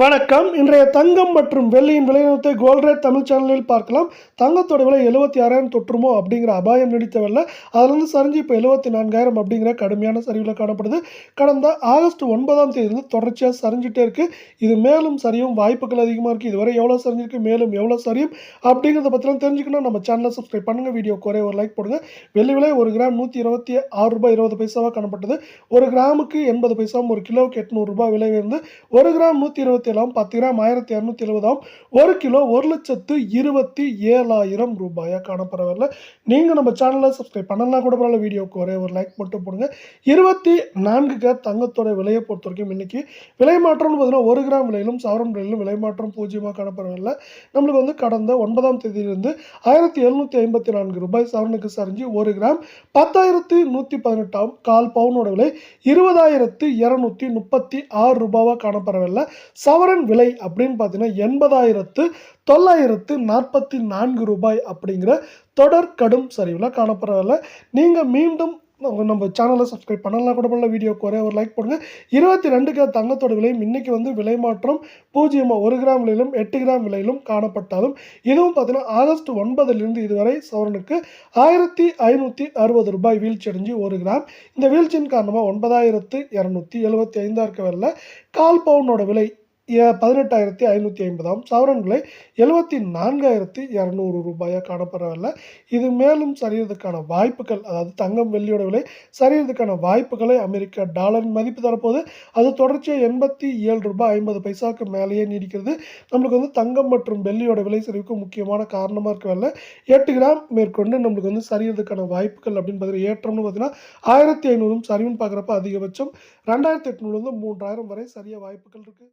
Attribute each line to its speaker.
Speaker 1: வணக்கம். இன்றைய தங்கம் மற்றும் வெள்ளியின் விலைநிறுவனத்தை கோல்ரேட் தமிழ் சேனலில் பார்க்கலாம். தங்கத்தோட விலை எழுபத்தி ஆறாயிரம் தொற்றுமோ அப்படிங்கிற அபாயம் நீடித்த வெள்ள அதுலேருந்து சரிஞ்சு இப்போ எழுபத்தி நான்காயிரம் அப்படிங்கிற கடுமையான சரிவில் காணப்படுது. கடந்த ஆகஸ்ட் ஒன்பதாம் தேதியிலிருந்து தொடர்ச்சியாக சரிஞ்சிட்டே இருக்குது இது மேலும் சரியும் வாய்ப்புகள் அதிகமாக இருக்குது இதுவரை எவ்வளோ சரிஞ்சிருக்கு மேலும் எவ்வளோ சரியும் அப்படிங்கிறத பற்றிலாம் தெரிஞ்சுக்கணும் நம்ம சேனலை சப்ஸ்கிரைப் பண்ணுங்கள் வீடியோ குறைய ஒரு லைக் போடுங்க. வெள்ளி விலை ஒரு கிராம் நூற்றி இருபத்தி ஆறு ரூபாய் இருபது பைசாவாக காணப்பட்டது. ஒரு கிராமுக்கு எண்பது பைசாவும் ஒரு கிலோவுக்கு எட்நூறுரூபா விலை உயர்ந்து ஒரு கிராம் நூற்றி இருபத்தி ஏழாம் பத்து கிராம் ஆயிரத்தி இரநூத்தி எழுபதாம் ஒரு கிலோ ஒரு லட்சத்து இருபத்தி ஏழாயிரம் ரூபாயாக காணப்படவில்லை. நீங்கள் நம்ம சேனலை சப்ஸ்கிரைப் பண்ணலாம் கூட பரவாயில்ல. வீடியோக்கு ஒரே ஒரு லைக் மட்டும் போடுங்க. இருபத்தி நான்கு கிராம் தங்கத்தோட விலையை பொறுத்த வரைக்கும் இன்னைக்கு விலை மாற்றம்னு பார்த்தீங்கன்னா ஒரு கிராம் விலையிலும் சவரன் விலையிலும் விலை மாற்றம் பூஜ்ஜியமாக காணப்படவில்லை. நம்மளுக்கு வந்து கடந்த ஒன்பதாம் தேதியிலிருந்து ஆயிரத்தி எழுநூற்றி ஐம்பத்தி நான்கு ரூபாய் சவரனுக்கு சரிஞ்சு ஒரு கிராம் பத்தாயிரத்து நூற்றி பதினெட்டாம் கால் பவுனோட விலை இருபதாயிரத்து இரநூத்தி முப்பத்தி ஆறு ரூபாவாக காணப்படவில்லை. சவரன் விலை அப்படின்னு பார்த்தீங்கன்னா எண்பதாயிரத்து தொள்ளாயிரத்து நாற்பத்தி நான்கு ரூபாய் அப்படிங்கிற தொடர் கடும் சரிவில் காணப்படவில்லை நீங்கள் மீண்டும் நம்ம- சேனலை சப்ஸ்கிரைப் பண்ணலாம் கூட பண்ணல வீடியோக்கு ஒரே ஒரு லைக் போடுங்க. இருபத்தி ரெண்டுக்கு தங்கத்தோட விலையும் இன்னைக்கு வந்து விலை மாற்றம் பூஜ்ஜியமாக ஒரு கிராம் விலையிலும் எட்டு கிராம் விலையிலும் காணப்பட்டாலும் இதுவும் பார்த்தீங்கன்னா ஆகஸ்ட் ஒன்பதிலிருந்து இதுவரை சவரனுக்கு ஆயிரத்தி ஐநூற்றி அறுபது ரூபாய் வீழ்ச்சி அடைஞ்சு ஒரு கிராம். இந்த வீழ்ச்சியின் காரணமாக ஒன்பதாயிரத்து இரநூத்தி எழுபத்தி ஐந்தா இருக்க வரல. கால் பவுனோட விலை பதினெட்டாயிரத்தி ஐநூற்றி ஐம்பதாம் சவரன் விலை எழுபத்தி நான்காயிரத்தி இரநூறு ரூபாயாக காணப்படவில்லை. இது மேலும் சரியறதுக்கான வாய்ப்புகள் அதாவது தங்கம் வெள்ளியோட விலை சரியறதுக்கான வாய்ப்புகளை அமெரிக்கா டாலரின் மதிப்பு தரப்போது அது தொடர்ச்சியாக எண்பத்தி ஏழு ரூபாய் ஐம்பது பைசாவுக்கு மேலேயே நீடிக்கிறது. நம்மளுக்கு வந்து தங்கம் மற்றும் வெள்ளியோட விலை சரிவுக்கு முக்கியமான காரணமாக இருக்கவில்லை. எட்டு கிராம் மேற்கொண்டு நம்மளுக்கு வந்து சரியறதுக்கான வாய்ப்புகள் அப்படின்னு பார்த்தீங்கன்னா ஏற்றம்னு பார்த்தீங்கன்னா ஆயிரத்தி ஐநூறும் சரிவுன்னு பார்க்குறப்ப அதிகபட்சம் ரெண்டாயிரத்தி எட்நூறுலேருந்து மூன்றாயிரம் வரை சரிய வாய்ப்புகள் இருக்குது